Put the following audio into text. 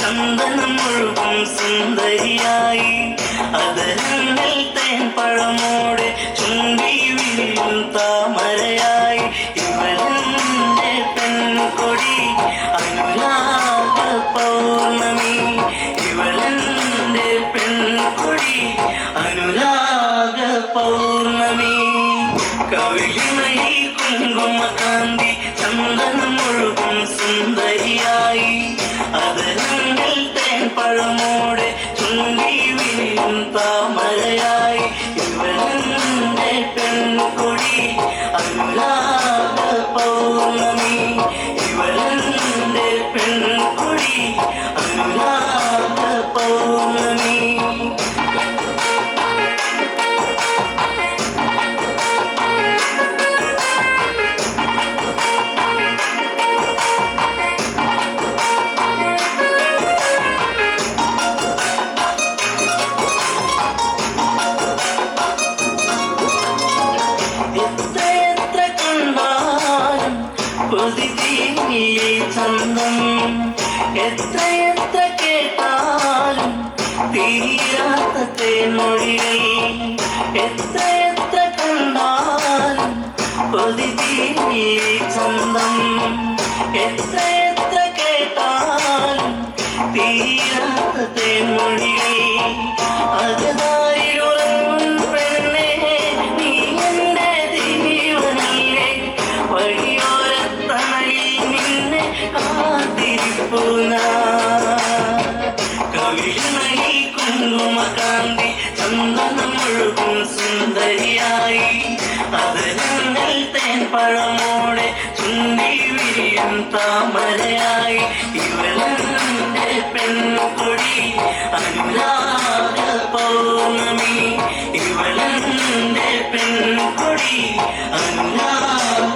ചന്ദനം മുഴുകും സുന്ദരിയായി. അതരങ്ങൾ തേൻ പഴമോടെ ചുണ്ടി വീഴും താമരയായി. ഇവളെന്റെ പെൺകൊടി അനുരാഗ പൗർണമി. ഇവളെന്റെ പെൺകൊടി അനുരാഗ പൗർണമി. കവിളിമയി കൊതി തീങ്ങിയേ ചന്തം എത്ര എത്ര കേട്ടാലും തീരാത്ത തേൻമൊഴികൾ എത്ര എത്ര കണ്ടാലും കൊതി തീങ്ങിയേ ചന്തം എത്ര എത്ര കേട്ടാലും പഴമോടെ ചുണ്ടി വിരിയും താമരയായി. ഇവളെന്റെ പെൺകൊടി അനുരാഗ പൗർണമി. ഇവളെന്റെ പെൺകൊടി അനുരാഗ